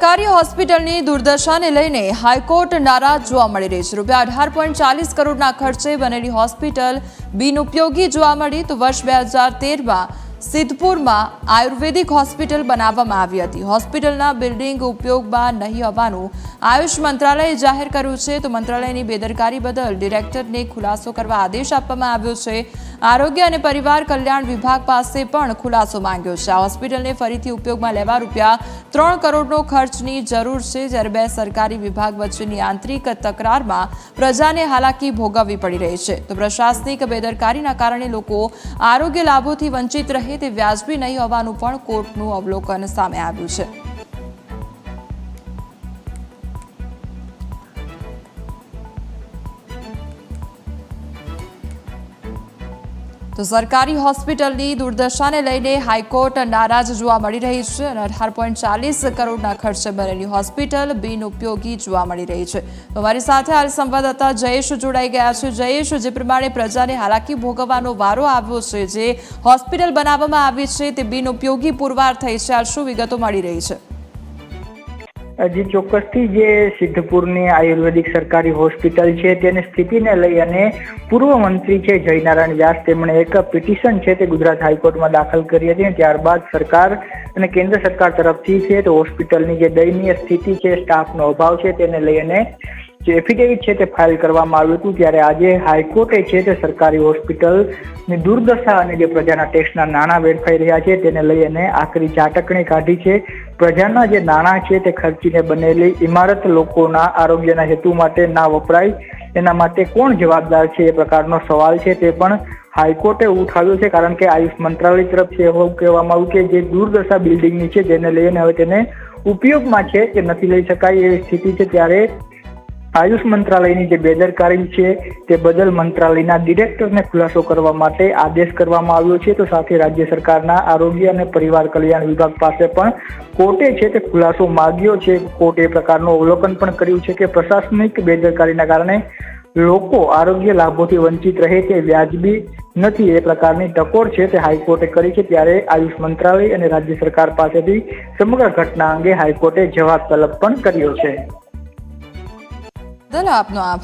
સરકારી હોસ્પિટલની દુર્દશાને લઈને હાઈકોર્ટ નારાજ જોવા મળી રહી છે. રૂપિયા અઢાર પોઈન્ટ ચાલીસ કરોડના ખર્ચે બનેલી હોસ્પિટલ બિનઉપયોગી જોવા મળી. તો વર્ષ બે હજાર તેરમાં સિદ્ધપુરમાં આયુર્વેદિક હોસ્પિટલ બનાવવામાં આવી હતી. હોસ્પિટલના બિલ્ડિંગ ઉપયોગમાં નહીં હોવાનું આયુષ મંત્રાલયે જાહેર કર્યું છે. તો મંત્રાલયની બેદરકારી બદલ ડિરેક્ટરને ખુલાસો કરવા આદેશ આપવામાં આવ્યો છે. આરોગ્ય અને પરિવાર કલ્યાણ વિભાગ પાસે પણ ખુલાસો માંગ્યો છે. આ હોસ્પિટલને ફરીથી ઉપયોગમાં લેવા રૂપિયા ત્રણ કરોડનો ખર્ચની જરૂર છે, જ્યારે બે સરકારી વિભાગ વચ્ચેની આંતરિક તકરારમાં પ્રજાને હાલાકી ભોગવવી પડી રહી છે. તો પ્રશાસનિક બેદરકારીના કારણે લોકો આરોગ્ય લાભોથી વંચિત રહે તે વ્યાજબી નહીં હોવાનું પણ કોર્ટનું અવલોકન સામે આવ્યું છે. તો સરકારી હોસ્પિટલની દુર્દશાને લઈને હાઈકોર્ટ નારાજ જોવા મળી રહી છે અને અઢાર પોઈન્ટ ચાલીસ કરોડના ખર્ચે બનેલી હોસ્પિટલ બિનઉપયોગી જોવા મળી રહી છે. તો મારી સાથે હાલ સંવાદદાતા જયેશ જોડાઈ ગયા છે. જયેશ, જે પ્રમાણે પ્રજાને હાલાકી ભોગવવાનો વારો આવ્યો છે, જે હોસ્પિટલ બનાવવામાં આવી છે, તે બિનઉપયોગી પુરવાર થઈ છે. હાલ શું વિગતો મળી રહી છે? જી ચોક્કસથી જે સિદ્ધપુરની આયુર્વેદિક સરકારી હોસ્પિટલ છે તેની સ્થિતિને લઈ અને પૂર્વ મંત્રી છે જયનારાયણ વ્યાસ તેમણે એક પિટિશન છે તે ગુજરાત હાઈકોર્ટમાં દાખલ કરી હતી ત્યારબાદ સરકાર અને કેન્દ્ર સરકાર તરફથી છે તો હોસ્પિટલની જે દયનીય સ્થિતિ છે, સ્ટાફનો અભાવ છે તેને લઈ અને જે એફિડેવિટ છે તે ફાઇલ કરવામાં આવ્યું હતું ત્યારે આજે હાઈકોર્ટે છે તે સરકારી હોસ્પિટલની દુર્દશા અને જે પ્રજાના ટેક્સના નાણાં વેડફાઈ રહ્યા છે તેને લઈ અને આખરી ચાટકણી કાઢી છે. પ્રજાના જે નાણાં છે તે ખર્ચીને બનેલી ઇમારત લોકોના આરોગ્યના હેતુ માટે ના વપરાય. એના માટે કોણ જવાબદાર છે એ પ્રકારનો સવાલ છે તે પણ હાઈકોર્ટે ઉઠાવ્યો છે કારણ કે આયુષ મંત્રાલય તરફથી એવું કહેવામાં આવ્યું કે જે દુર્દશા બિલ્ડિંગની છે જેને લઈને હવે તેને ઉપયોગમાં છે કે નથી લઈ શકાય એવી સ્થિતિ છે ત્યારે આયુષ મંત્રાલયની જે બેદરકારી છે તે બદલ મંત્રાલયના ડિરેક્ટરને ખુલાસો કરવા માટે આદેશ કરવામાં આવ્યો છે. તો સાથે રાજ્ય સરકારના આરોગ્ય અને પરિવાર કલ્યાણ વિભાગ પાસે પણ કોર્ટે છે તે ખુલાસો માગ્યો છે. કોર્ટે પ્રકારનું અવલોકન પણ કર્યું છે કે પ્રશાસનિક બેદરકારીના કારણે લોકો આરોગ્ય લાભોથી વંચિત રહે તે વ્યાજબી નથી એ પ્રકારની ટકોર છે તે હાઈકોર્ટે કરી છે. ત્યારે આયુષ મંત્રાલય અને રાજ્ય સરકાર પાસેથી સમગ્ર ઘટના અંગે હાઈકોર્ટે જવાબ તલબ પણ કર્યો છે. બદલ આપનો આભાર